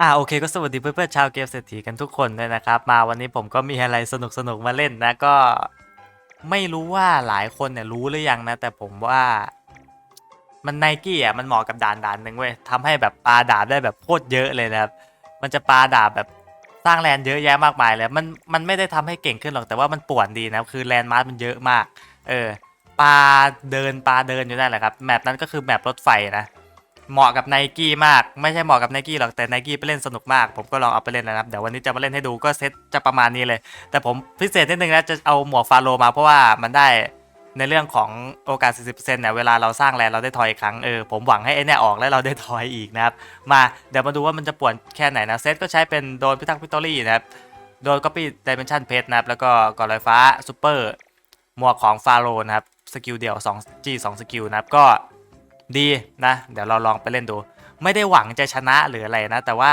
อ่าโอเคก็สวัสดีเพื่อนๆชาวเกมเศรษฐีกันทุกคนด้วยนะครับ มาวันนี้ผมก็มีอะไรสนุกๆมาเล่นนะก็ไม่รู้ว่าหลายคนเนี่ยรู้หรือยังนะ แต่ผมว่ามันไนกี้อะมันเหมาะกับด่านด่านหนึ่งเว้ยทำให้แบบปลาดาบได้แบบโคตรเยอะเลยนะครับมันจะปลาดาบแบบสร้างแลนเยอะแยะมากมายเลยมันมันไม่ได้ทำให้เก่งขึ้นหรอกแต่ว่ามันป่วนดีนะคือแลนมาร์มันเยอะมาก เออปลาเดินปลาเดินอยู่นั่นแหละครับแมปนั้นก็คือแมปรถไฟนะ เหมาะกับไนกี้มาก ไม่ใช่เหมาะกับไนกี้หรอกแต่ไนกี้ไปเล่นสนุกมาก ผมก็ลองเอาไปเล่นนะครับเดี๋ยววันนี้จะมาเล่นให้ดูก็เซตจะประมาณนี้เลย แต่ผมพิเศษนิดนึงนะจะเอาหมวกฟาโลมาเพราะว่ามันได้ในเรื่องของโอกาส 40%เนี่ย เวลาเราสร้างแลนเราได้ทอยอีกครั้ง เออ ผมหวังให้ไอ้เนี่ยออกแล้วเราได้ทอยอีกนะครับ มาเดี๋ยวมาดูว่ามันจะป่วนแค่ไหนนะ เซตก็ใช้เป็นโดนพิทักษ์พิตอรี่นะครับ โดนก็ปีดิเมนชันเพชรนะครับ แล้วก็ก่อนลอยฟ้าซูเปอร์ หมวกของฟาโลนะครับ สกิลเดี่ยว 2 G 2สกิลนะครับ ก็ ดีนะ เดี๋ยวเราลองไปเล่นดู ไม่ได้หวังจะชนะหรืออะไรนะ แต่ว่า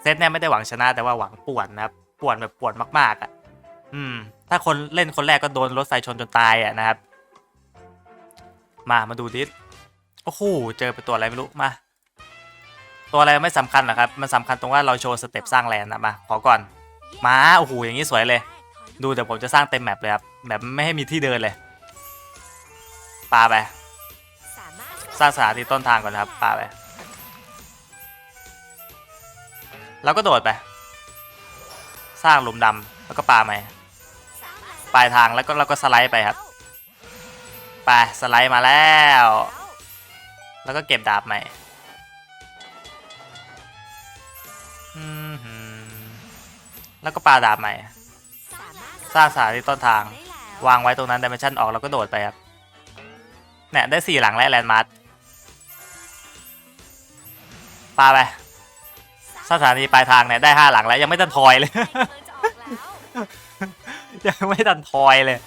เซตเนี่ยไม่ได้หวังชนะแต่ว่าหวังป่วนนะป่วนแบบป่วนมากๆอะ อืม ถ้าคนเล่นคนแรกก็โดนรถไฟชนจนตายอะนะครับ มามาดูดิสโอ้โหเจอเป็นตัวอะไรไม่รู้มาตัวอะไรไม่สำคัญหรอครับ มันสำคัญตรงว่าเราโชว์สเต็ปสร้างแลนด์นะมาขอก่อนมาโอ้โหอย่างนี้สวยเลย ดูเดี๋ยวผมจะสร้างเต็มแมปเลยครับแบบไม่ให้มีที่เดินเลยปาไป สร้างสถานีต้นทางก่อนนะครับปาไปแล้วก็โดดไป สร้างหลุมดำแล้วก็ปาไปปลายทางแล้วก็เราก็สไลด์ไปครับไปสไลด์มาแล้ว แล้วก็เก็บดาบใหม่แล้วก็ปาดาบใหม่ สร้างสถานีต้นทาง วางไว้ตรงนั้นดิเมนชันออกแล้วก็โดดไปครับเนี่ยได้สี่หลังแล้วแลนด์มาร์ ปาไป สถานีปลายทางเนี่ยได้ห้าหลังแล้วยังไม่ทันทอยเลย ยังไม่ทันทอยเลย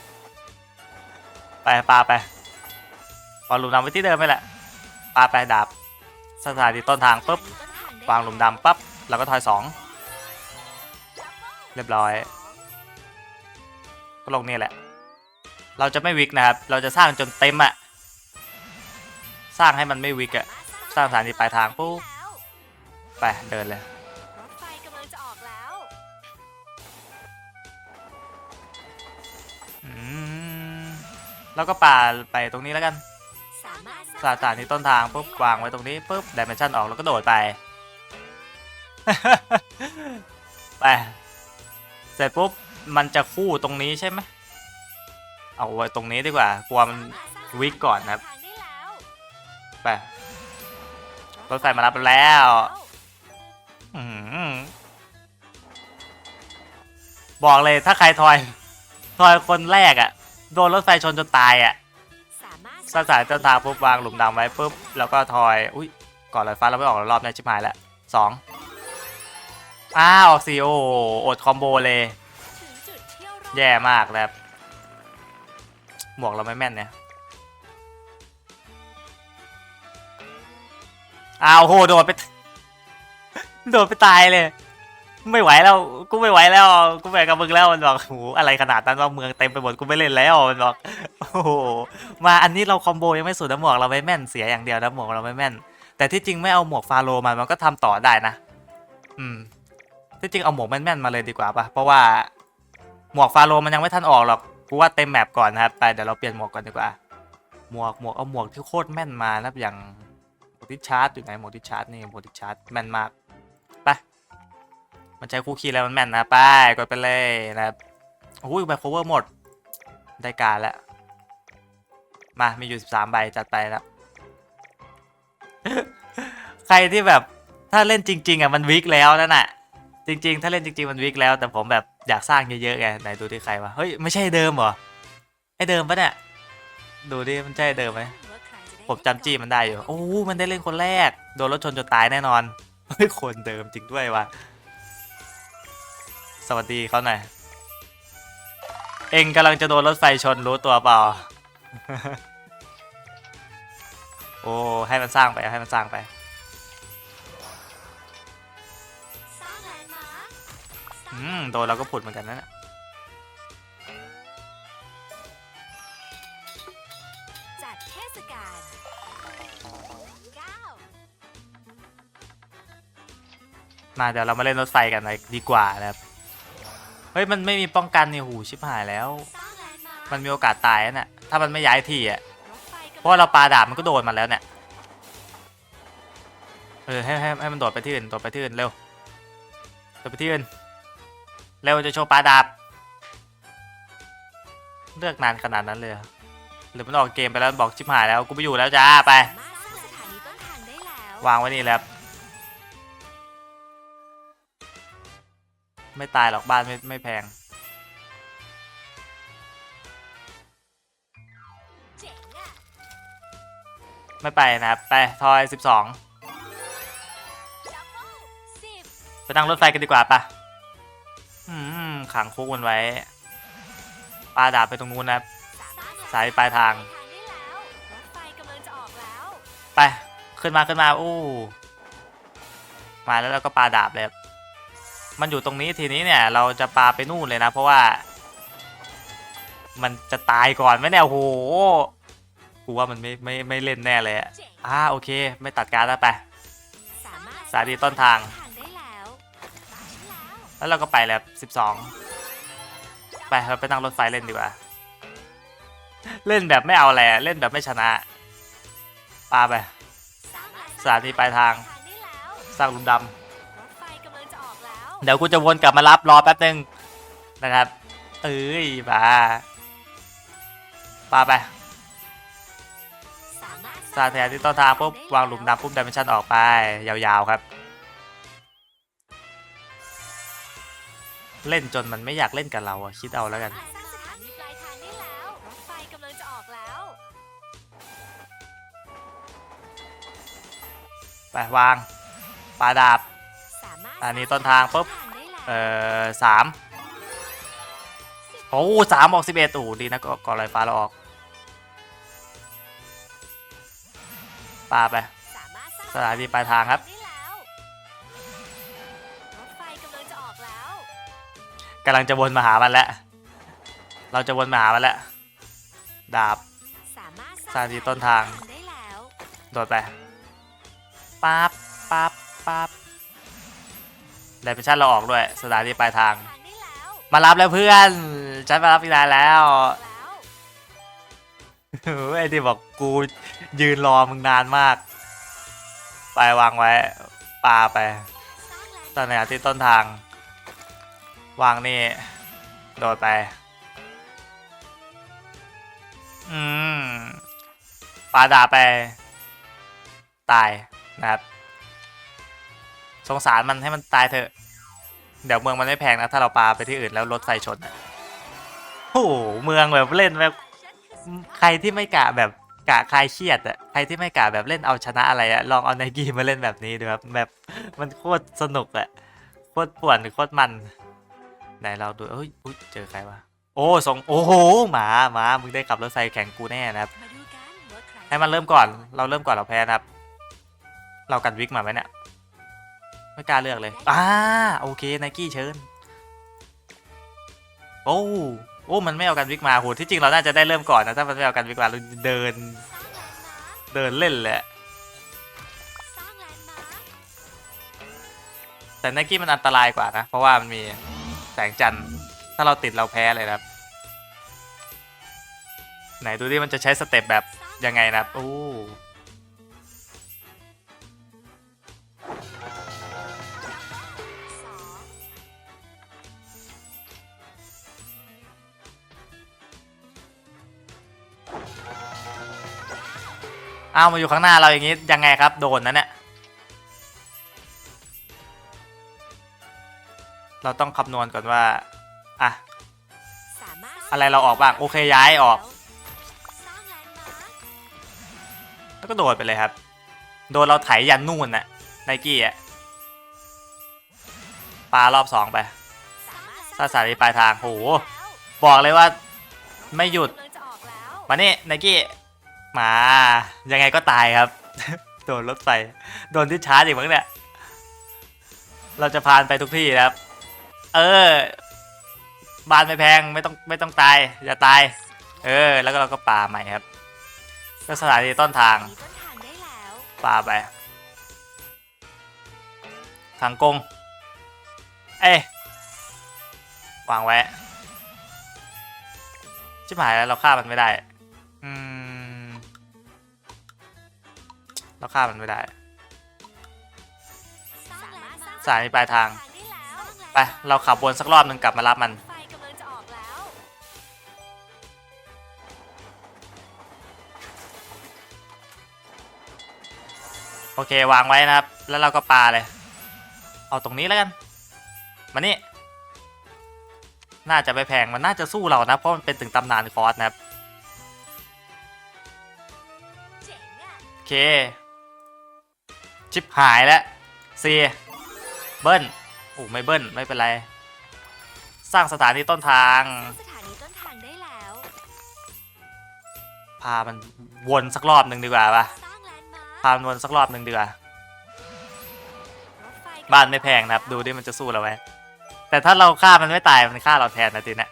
ไปปาไปวางหลุมดำไว้ที่เดิมไปแหละปาไปดาบ สถานีต้นทางปุ๊บวางหลุมดำปั๊บแล้วก็ทอยสองเรียบร้อย ก็ลงนี่แหละ เราจะไม่วิกนะครับ เราจะสร้างจนเต็มอะสร้างให้มันไม่วิกอะสร้างสถานีปลายทางปุ๊บ ไปเดินเลย รถไฟกำลังจะออกแล้ว อืมแล้วก็ปาไปตรงนี้แล้วกันสามารถสถานีต้นทางปุ๊บวางไว้ตรงนี้ปุ๊บดิเมนชันออกแล้วก็โดดไป ไป เสร็จปุ๊บมันจะคู่ตรงนี้ใช่ไหมเอาไว้ตรงนี้ดีกว่ากลัวมันวิกก่อนนะครับทางได้แล้วไปรถไฟมารับแล้วอื บอกเลยถ้าใครทอย ทอยคนแรกอะ่ะ โดนรถไฟชนจนตายอะ่ะสามารถสถาต้นทาปุ๊บวางหลุมดำไว้ปุ๊บแล้วก็ทอย อุ้ยก่อนลอยฟ้าเราไม่ออกรอบนี้ชิบหายแล้วสองอ้าวออกสี่โอ้อดคอมโบเลย แย่มากแล้วหมวกเราไม่แม่นเนี่ยอ้าวโหโดดไป โดดไปตายเลย ไม่ไหวแล้ว กูไม่ไหวแล้ว กูแบกกับมึงแล้วมันบอกโหอะไรขนาดนั้นว่าเมืองเต็มไปหมดกูไม่เล่นแล้วมันบอกโอ้โหมาอันนี้เราคอมโบยังไม่สุดนะหมวกเราไม่แม่นเสียอย่างเดียวนะหมวกเราไม่แม่น แต่ที่จริงไม่เอาหมวกฟาโรมามันก็ทำต่อได้นะ อืม ที่จริงเอาหมวกแม่นๆมาเลยดีกว่าปะเพราะว่าหมวกฟาโรมันยังไม่ทันออกหรอกกูว่าเต็มแมปก่อนนะครับไปเดี๋ยวเราเปลี่ยนหมวกก่อนดีกว่าหมวกหมวกเอาหมวกที่โคตรแม่นมานะอย่างหมวกที่ชาร์จอยู่ไหนหมวกที่ชาร์จนี่หมวกที่ชาร์จแม่นมาก มันใช้คู่คีย์แล้วมันแม่นนะไปกดไปเลยนะครับอุ้ยแบ็คโคเวอร์หมด ได้การแล้ว มา มีอยู่ 13 ใบจัดไปแล้วใครที่แบบถ้าเล่นจริง ๆอะมันวิกแล้วนั่นน่ะจริง ๆ ถ้าเล่นจริง ๆ มันวิกแล้ว แต่ผมแบบอยากสร้างเยอะๆไงไหนดูที่ใครวะเฮ้ยไม่ใช่เดิมเหรอไอเดิมปะเนี่ยดูดิมันใช่เดิมไหมผมจำจี้มันได้อยู่โอ้มันได้เล่นคนแรก โดนรถชนจนตายแน่นอนเฮ้ยคนเดิมจริงด้วยวะ สวัสดีเขาหน่อยเองกำลังจะโดนรถไฟชนรู้ตัวเปล่า โอ้ให้มันสร้างไปให้มันสร้างไปสร้างแลนด์มาร์คอืมโดนเราก็ผุดเหมือนกันนะเนี่ยจัดเทศกาลเก้ามาเดี๋ยวเรามาเล่นรถไฟกันเลยดีกว่านะครับเฮ้ยมันไม่มีป้องกันนี่หูชิบหายแล้วสร้างแลนด์มาร์คมันมีโอกาสตายนะเนี่ยถ้ามันไม่ย้ายที่อะรถไฟกำลังเพราะว่าเราปาดาบมันก็โดนมาแล้วเนี่ยเออให้ให้ให้มันโดดไปที่อื่นโดดไปที่อื่นเร็วโดดไปที่อื่นเร็วจะโชว์ปาดาบเลือกนานขนาดนั้นเลยเหรอหรือมันออกเกมไปแล้วบอกชิบหายแล้วกูไม่อยู่แล้วจ้าไปสามารถสร้างสถานีต้นทางได้แล้ววางไว้นี่แหล้ว ไม่ตายหรอกบ้านไม่ไม่แพง ไม่ไปนะครับ ไปทอย 12บสิบไปนั่งรถไฟกันดีกว่าปะอืมขังคุกมันไว้ปาดาบไปตรงนู้นนะครับ สายปลายทาง ไป ขึ้นมาขึ้นมาอู้มาแล้วเราก็ปาดาบเลยครับ มันอยู่ตรงนี้ทีนี้เนี่ย เราจะปาไปนู่นเลยนะ เพราะว่า มันจะตายก่อนไหมเนี่ยโอ้โหกูว่ามันไม่ไม่ไม่เล่นแน่เลยอะเจ๋งอ่าโอเค ไม่ตัดการดแล้วไป สามารถสถานีต้นทางทางได้แล้วตามฉันแล้วแล้วเราก็ไปแล้วสิบสองไปเราไปนั่งรถไฟเล่นดีกว่า เล่นแบบไม่เอาอะไรอะเล่นแบบไม่ชนะปาไปสร้างแลนด์สถานีปลายทางทางได้แล้วสร้างหลุมดำ เดี๋ยวกูจะวนกลับมารับรอแป๊บนึงนะครับ เอ้ยมาปาไปสามารถสาแทนที่ต้นทางปุ๊บวางหลุมดำปุ๊บดิเมนชันออกไป ยาวๆครับ เล่นจนมันไม่อยากเล่นกับเราอะคิดเอาแล้วกันสร้างสถานีปลายทางได้แล้วรถไฟกำลังจะออกแล้วไปวางปาดาบสามารถ อันนี้ต้นทางปุ๊บสร้างได้แล้วเอ่อสามโอ้สามออกสิบเอ็ดโอ้โหดีนะก็ก่อนลอยฟ้าเราออกปาไปสามารถสร้างสถานีปลายทางครับได้แล้วรถไฟกำลังจะออกแล้วกำลังจะวนมาหามันแล้ว เราจะวนมาหามันแล้ว ดาบสามารถสถานีต้นทางได้แล้วโดดไปปั๊บปั๊บปั๊บ ไดเมนชั่นเราออกด้วยสถานีปลายทาง มารับแล้วเพื่อนฉันมารับอีกนายแล้วไอ้ที่บอกกูยืนรอมึงนานมาก ไปวางไว้ปาไปตอนไหนที่ต้นทาง วางนี่ โดดไป อืมปาดาไป ตายนะครับ สงสารมันให้มันตายเถอะ เดี๋ยวเมืองมันไม่แพงนะ ถ้าเราปาไปที่อื่นแล้วรถไฟชนอะโอ้โหเมืองแบบเล่นแบบ ใครที่ไม่กะแบบกะคลายเครียดอะใครที่ไม่กะแบบเล่นเอาชนะอะไรอะลองเอาไนกี้มาเล่นแบบนี้ดูครับแบบมันโคตรสนุกอะโคตรป่วนโคตรมันไหนเราดูเอ้ยเจอใครวะโอ้ส่งโอ้โหหมาหมามึงได้ขับรถไฟแข่งกูแน่นะครับใครให้มันเริ่มก่อนเราเริ่มก่อนเราแพ้นะครับ เรากันวิกมาไหมเนี่ย ไม่กล้าเลือกเลยอ่าโอเคไนกี้เชิญ โอ้โอ้มันไม่เอากันวิกมาโหที่จริงเราน่าจะได้เริ่มก่อนนะถ้ามันไม่เอากันวิกมาเราเดินสร้างแลนด์มาร์คเดินเล่นเลยอะสร้างแลนด์มาร์คแต่ไนกี้มันอันตรายกว่านะ เพราะว่ามันมีแสงจันทร์ถ้าเราติดเราแพ้เลยนะครับ ไหนดูดิมันจะใช้สเต็ปแบบยังไงนะครับโอ้ อ้าวมาอยู่ข้างหน้าเราอย่างนี้ยังไงครับโดนนะเนี่ยเราต้องคำนวณก่อนว่าอะอะไรเราออกบ้างโอเคย้ายออก แล้วก็โดนไปเลยครับ โดนเราไถยันนู่นน่ะไนกี้อะปลารอบสองไปสามารีปลายทางโหบอกเลยว่าไม่หยุดกำลังจะออกแล้วมานี่ไนกี้ มา ยังไงก็ตายครับ โดนรถไฟ โดนที่ชาร์จอีกมั้งเนี่ย เราจะพานไปทุกที่นะครับ เออบ้านไม่แพงไม่ต้องไม่ต้องตาย อย่าตาย เออ แล้วก็เราก็ป่าใหม่ครับก็สถานีต้นทางมีต้นทางได้แล้วป่าไป ทางกง เอ้ยวางไว้ ชิบหายแล้วเราฆ่ามันไม่ได้ อืม เราฆ่ามันไม่ได้สถานีปลายทางได้แล้วไป เราขับวนสักรอบหนึ่งกลับมารับมันไฟกำลังจะออกแล้วโอเควางไว้นะครับ แล้วเราก็ปาเลย เอาตรงนี้แล้วกัน มานี่ น่าจะไม่แพง มันน่าจะสู้เรานะ เพราะมันเป็นถึงตำนานคอร์สนะครับเจ๋งอะโอเค ชิปหายแล้วซีเบิ้ลโอ้ไม่เบิ้ลไม่เป็นไร สร้างสถานีต้นทาง สถานีต้นทางได้แล้ว พามันวนสักรอบหนึ่งดีกว่าปะสร้างแลนด์มาร์คพามันวนสักรอบหนึ่งดีกว่า รถไฟกำลังบ้านไม่แพงนะครับ ดูดิมันจะสู้เราไหมแต่ถ้าเราฆ่ามันไม่ตายมันฆ่าเราแทนนะทีเนะ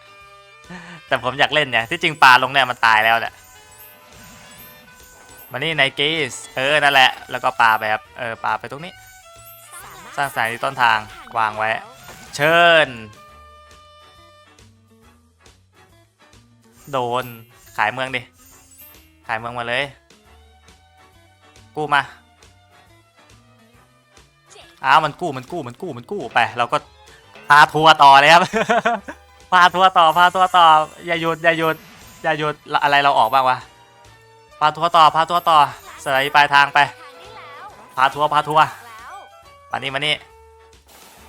แต่ผมอยากเล่นเนี่ยที่จริงปลาลงเนี่ยมันตายแล้วเนี่ย มานี่ไนกีสเออ นั่นแหละ แล้วก็ปาไปครับ เออ ปาไปตรงนี้ สร้างสถานีต้นทาง วางไว้ เชิญ โดน ขายเมืองดิ ขายเมืองมาเลย กู้มา อ้าว มันกู้ มันกู้ มันกู้ มันกู้ ไป เราก็พาทัวร์ต่อเลยครับ พาทัวร์ต่อ พาทัวร์ต่อ อย่าหยุด อย่าหยุด อย่าหยุด อะไรเราออกบ้างวะ พาทัวร์ต่อพาทัวร์ต่อสถานีปลายทางไป พาทัวร์พาทัวร์มานี่มานี่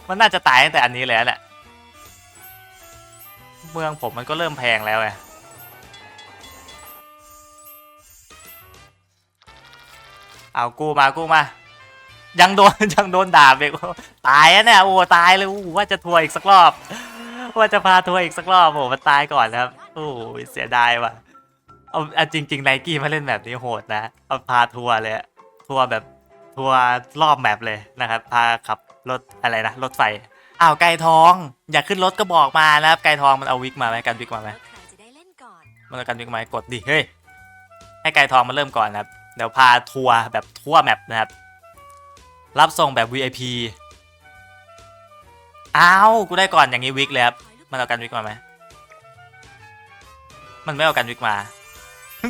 มันน่าจะตายตั้งแต่อันนี้เลยแหละเมืองผมมันก็เริ่มแพงแล้วไงเอากู้มากู้มา ยังโดนยังโดนด่าไปกตายอะเนี่ยโอ้ตายเลยโอ้ว่าจะทัวร์อีกสักรอบ ว่าจะพาทัวร์อีกสักรอบโอ้มันตายก่อนครับโอ้เสียดายว่ะ เอาเอาจริงๆไนกี้มาเล่นแบบนี้โหดนะเอาพาทัวร์เลยอะทัวร์แบบทัวร์รอบแมปเลยนะครับ พาขับรถอะไรนะรถไฟอ้าวไก่ทอง อยากขึ้นรถก็บอกมานะครับไก่ทองมันเอาวิกมาไหมกันวิกมาไหมว่าใครจะได้เล่นก่อน มันเอากันวิกมาไหมกดดิเฮ้ยให้ไก่ทองมาเริ่มก่อนนะครับเดี๋ยวพาทัวร์แบบทั่วแมปนะครับ รับส่งแบบ VIP อ้าวกูได้ก่อนอย่างนี้วิกเลยครับมันเอากันวิกมาไหมมันไม่เอากันวิกมา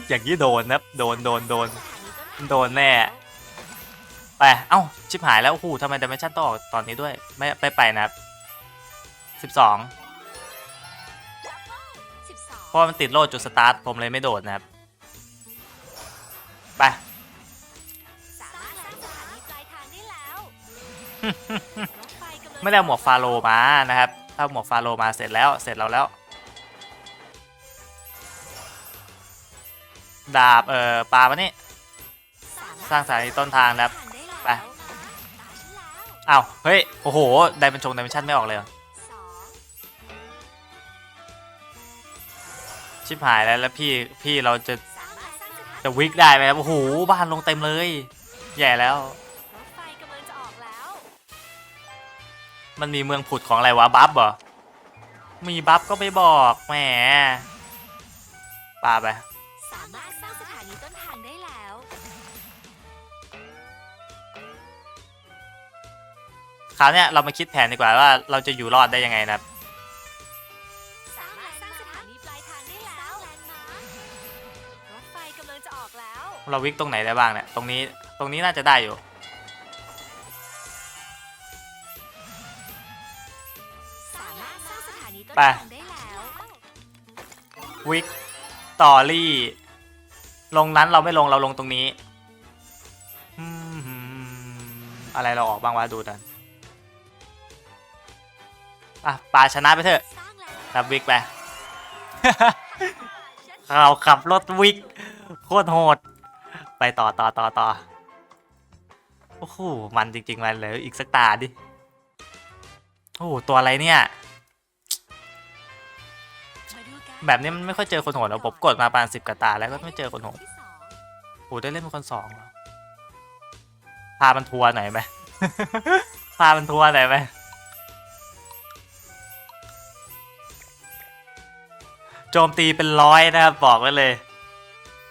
อย่างนี้โดนนะครับโดนโดนโดนสถานีต้นทางโดนแน่ไปเอ้าชิบหายแล้วโอ้โหทำไมดิเมชั่นต้องออกตอนนี้ด้วยไม่ไปไปนะครับสิบสองสิบสองเพราะว่ามันติดโล่จุดสตาร์ทผมเลยไม่โดดนะครับไปสามารถสร้างสถานีปลายทางได้แล้วรถไฟกำลังไม่ได้เอาหมวกฟาโลมานะครับ ถ้าเอาหมวกฟาโลมาเสร็จแล้วเสร็จเราแล้ว ดาบเอ่อปลามานี่สร้างสถานีต้นทางนะครับทางได้แล้วไปตามฉันแล้วอ้าวเฮ้ยโอ้โหไดเมนชงไดเมนชั่นไม่ออกเลยเหรอสองชิบหายแล้วแล้วพี่พี่เราจะสามารถสร้างสถานีจะวิกได้ไหมครับโอ้โหบ้านลงเต็มเลยแย่แล้วรถไฟกำลังจะออกแล้ว มันมีเมืองผุดของอะไรวะบัฟเหรอมีบัฟก็ไม่บอกแหมปลาไป คราวเนี้ยเรามาคิดแผนดีกว่าว่าเราจะอยู่รอดได้ยังไงนะครับ สามารถสร้างสถานีปลายทางได้แล้วแลนด์มาร์ครถไฟกำลังจะออกแล้ว เราวิกตรงไหนได้บ้างเนี่ย ตรงนี้ตรงนี้น่าจะได้อยู่ สามารถสร้างสถานีต้นไป ทางได้แล้ว วิกตอรี่ ลงนั้นเราไม่ลงเราลงตรงนี้อืมอะไรเราออกบ้างวะดูดัน อะปลาชนะไปเถอะสร้างแลนด์รับวิกไปเราขับรถวิกโคตรโหด ไปต่อต่อต่อต่อโอ้โหมันจริง ๆ มันเลยอีกสักตาดิ โอ้โหตัวอะไรเนี่ย แบบนี้มันไม่ค่อยเจอคนโหดแล้วผมกดมาประมาณสิบกว่าตาแล้วก็ไม่เจอคนโหดโอ้ได้เล่นเป็นคนสองพามันทัวร์หน่อยไหมพามันทัวร์หน่อยไหม โจมตีเป็นร้อยนะครับ บอกไว้เลย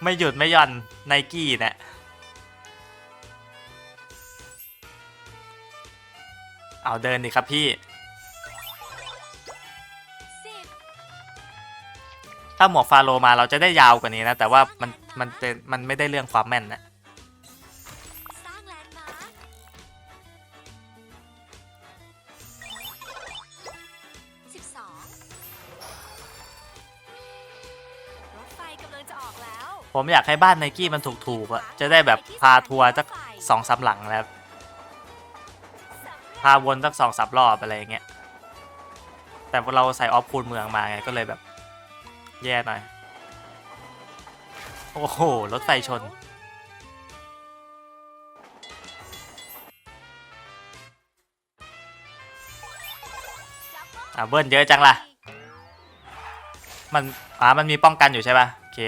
ไม่หยุดไม่ย่อนไนกี้เนะี่ยเอาเดินดิครับพี่ ถ้าหมวกฟาโลมาเราจะได้ยาวกว่านี้นะ แต่ว่ามันมันเป็นมันไม่ได้เรื่องความแม่นนะ ผมอยากให้บ้านไนกี้มันถูกๆอะจะได้แบบพาทัวร์สักสองสามหลังนะครับพาวนสักสองสามรอบอะไรอย่างเงี้ย แต่เราใส่ออฟคูณเมืองมาไงก็เลยแบบ แย่หน่อย โอ้โห รถไฟชน อะเบิ้ลเยอะจังล่ะ มันอ่ามันมีป้องกันอยู่ใช่ป่ะ โอเค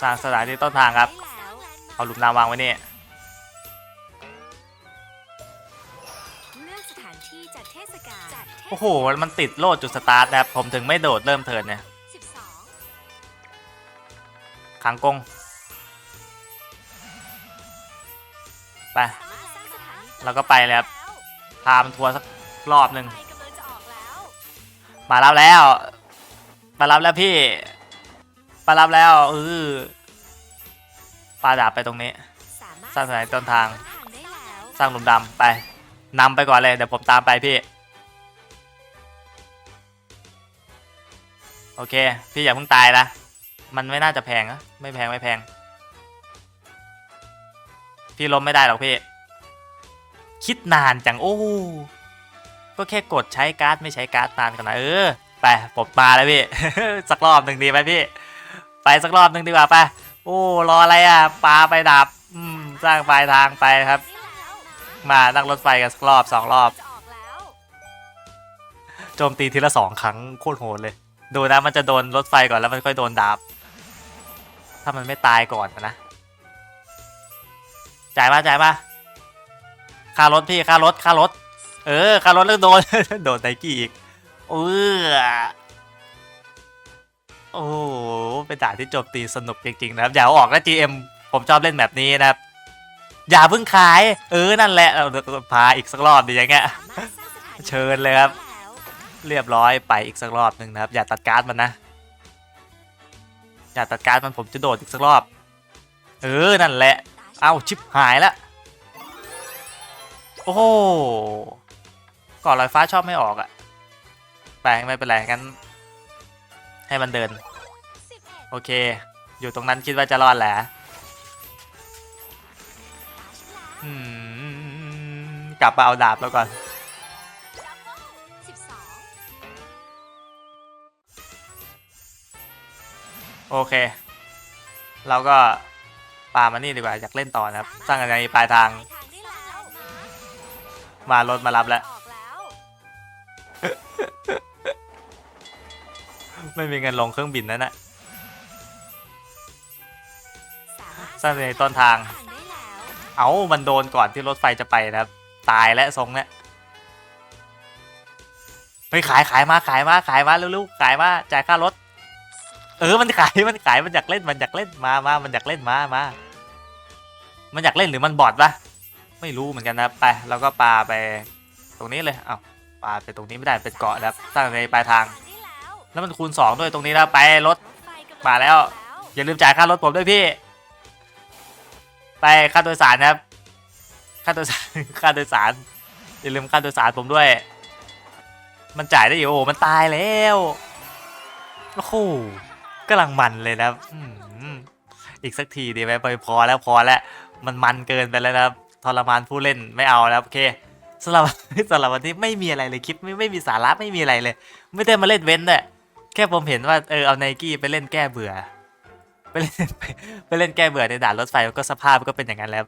สามารถสร้างสถานที่ต้นทางครับได้แล้วเอาหลุมน้ำวางไว้นี่เลือกสถานที่จัดเทศกาลจัดเทศโอ้โห มันติดโลดจุดสตาร์ทนะครับ ผมถึงไม่โดดเริ่มเทิร์นเนี่ยสิบสองขังกง ไปสามารถสร้างสถานีเราก็ไปเลยครับ พามันทัวร์สักรอบหนึ่งไฟกำลังจะออกแล้วมารับแล้ว มารับแล้วพี่ มารับแล้วเออปาดาบไปตรงนี้ สร้างสถานต้นทางต้นทาง สร้างหลุมดำไปนำไปก่อนเลยเดี๋ยวผมตามไปพี่ โอเค พี่อย่าเพิ่งตายนะมันไม่น่าจะแพงนะไม่แพงไม่แพง พี่ล้มไม่ได้หรอกพี่ คิดนานจังโอ้ก็แค่กดใช้การ์ดไม่ใช้การ์ดนานกันนะเออไปผมมาแล้วพี่ สักรอบหนึ่งดีไหมพี่ ไปสักรอบหนึ่งดีกว่าไปโอ้รออะไรอะปลาไปดับอืมสร้างปลายทางไปครับ มานั่งรถไฟกันสักรอบสองรอบจะออกแล้วโจมตีทีละสองครั้งโคตรโหดเลย ดูนะมันจะโดนรถไฟก่อนแล้วมันค่อยโดนดาบ ถ้ามันไม่ตายก่อนนะจ่ายมาจ่ายมาค่ารถพี่ค่ารถค่ารถ เออค่ารถแล้วโดนโดนไนกี้อีกเออ โอ้โหเป็นด่านที่โจมตีสนุกจริงๆนะครับอย่าเอาออกนะ GM ผมชอบเล่นแบบนี้นะครับ อย่าเพิ่งขาย เออนั่นแหละเอาพาอีกสักรอบดีอย่างเงี้ย เชิญเลยครับ เรียบร้อยไปอีกสักรอบหนึ่งนะครับ อย่าตัดการ์ดมันนะ อย่าตัดการ์ดมันผมจะโดดอีกสักรอบ เออนั่นแหละ เอ้าชิปหายล้วโอ้โหก่อนลอยฟ้าชอบไม่ออกอะแปลงไม่เป็นไรงั้น ให้มันเดิน โอเค อยู่ตรงนั้นคิดว่าจะรอดแหละกลับมาเอาดาบแล้วก่อน โอเค เราก็ปามานี่ดีกว่าอยากเล่นต่อนะครับ สร้างอะไรปลายทางทางได้แล้วมารถมารับแล้ว ไม่มีเงินลงเครื่องบินนั่นนะสามารถสร้างในต้นทางทางได้แล้วเอามันโดนก่อนที่รถไฟจะไปนะครับ ตายและทรงเนี่ยเฮ้ยขายขายมาขายมาขายมาเร็วๆขายมาจ่ายค่ารถ เออมันขายมันขายมันอยากเล่นมันอยากเล่นมามามันอยากเล่นมามามันอยากเล่นหรือมันบอดปะไม่รู้เหมือนกันนะไปเราก็ปาไป ตรงนี้เลยเอ้าปาไปตรงนี้ไม่ได้เป็นเกาะนะครับสร้างในปลายทางได้ แล้วมันคูณสองด้วยตรงนี้นะไปรถมาแล้ว อย่าลืมจ่ายค่ารถผมด้วยพี่ ไปค่าโดยสารนะครับ ค่าโดยสารค่าโดยสารอย่าลืมค่าโดยสารผมด้วย มันจ่ายได้อยู่โอ้โหมันตายแล้วโอ้โหกำลังมันเลยนะอีกสักทีดีไหมไปพอแล้วพอแล้วมันมันเกินไปแล้วนะทรมานผู้เล่นไม่เอาแล้วโอเคสำหรับสำหรับวันนี้ไม่มีอะไรเลยคลิปไม่ไม่มีสาระไม่มีอะไรเลย ไม่ได้มาเล่นเว้นเลย แค่ผมเห็นว่าเออเอาไนกี้ไปเล่นแก้เบื่อ ไปเล่นไปไปเล่นแก้เบื่อในด่านรถไฟก็สภาพก็เป็นอย่างนั้นแล้ว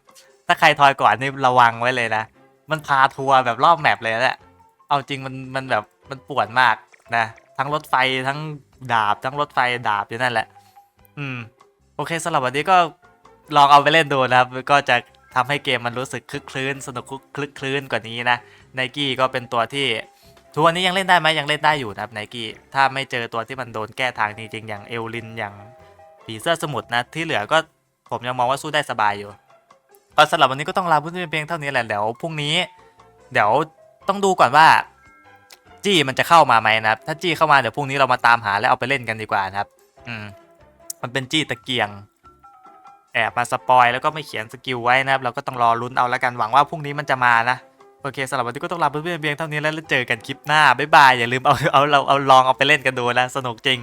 ถ้าใครทอยก่อนนี่ระวังไว้เลยนะ มันพาทัวร์แบบรอบแมปเลยแหละเอาจริงมันมันแบบมันปวดมากนะ ทั้งรถไฟทั้งดาบทั้งรถไฟดาบอยู่นั่นแหละ อืม โอเคสำหรับวันนี้ก็ลองเอาไปเล่นดูนะครับ ก็จะทำให้เกมมันรู้สึกคลึกคลื้นสนุกคลึกคลื้นกว่านี้นะไนกี้ก็เป็นตัวที่ ทุกวันนี้ยังเล่นได้ไหมยังเล่นได้อยู่นะครับไนกี้ถ้าไม่เจอตัวที่มันโดนแก้ทางจริงๆอย่างเอลลินอย่างผีเสื้อสมุทรนะที่เหลือก็ผมยังมองว่าสู้ได้สบายอยู่ก็สำหรับวันนี้ก็ต้องลาพื่นเพียงเท่านี้แหละเดี๋ยวพรุ่งนี้ เดี๋ยวต้องดูก่อนว่าจจี้มันจะเข้ามาไหมนะครับ ถ้าจี้เข้ามาเดี๋ยวพรุ่งนี้เรามาตามหาแล้วเอาไปเล่นกันดีกว่านะครับ อืม มันเป็นจี้ตะเกียง แอบมาสปอยแล้วก็ไม่เขียนสกิลไว้นะครับ เราก็ต้องรอลุ้นเอาแล้วกันหวังว่าพรุ่งนี้มันจะมานะ โอเคสำหรับวันนี้ก็ต้องลาเพื่อนๆเพียงเท่านี้แล้วแล้วเจอกันคลิปหน้าบ๊ายบายอย่าลืมเอาเอาเราเอาลองเอาไปเล่นกันดูนะสนุกจริง